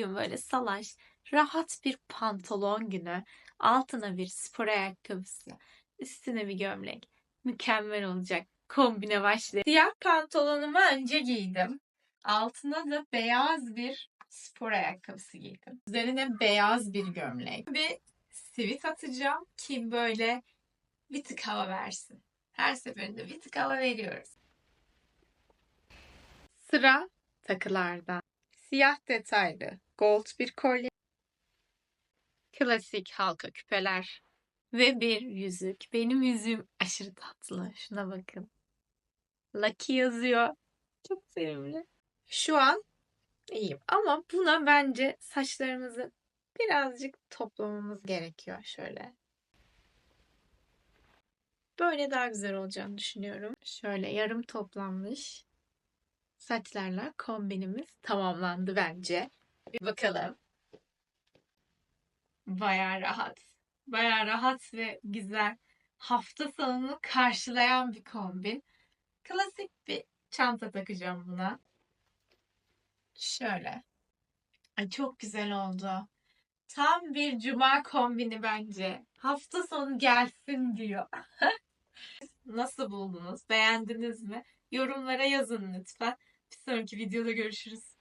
Bugün böyle salaş, rahat bir pantolon günü. Altına bir spor ayakkabısı, üstüne bir gömlek. Mükemmel olacak. Kombine başlayalım. Siyah pantolonumu önce giydim. Altına da beyaz bir spor ayakkabısı giydim. Üzerine beyaz bir gömlek. Bir sivit atacağım ki böyle bir tık hava versin. Her seferinde bir tık hava veriyoruz. Sıra takılardan. Siyah detaylı gold bir kolye. Klasik halka küpeler. Ve bir yüzük. Benim yüzüğüm aşırı tatlı. Şuna bakın. Lucky yazıyor. Çok sevimli. Şu an iyiyim. Ama buna bence saçlarımızı birazcık toplamamız gerekiyor. Şöyle. Böyle daha güzel olacağını düşünüyorum. Şöyle yarım toplanmış saçlarla kombinimiz tamamlandı bence. Bir bakalım. Baya rahat. Baya rahat ve güzel. Hafta sonunu karşılayan bir kombin. Klasik bir çanta takacağım buna. Şöyle. Ay çok güzel oldu. Tam bir cuma kombini bence. Hafta sonu gelsin diyor. Nasıl buldunuz? Beğendiniz mi? Yorumlara yazın lütfen. Bir sonraki videoda görüşürüz.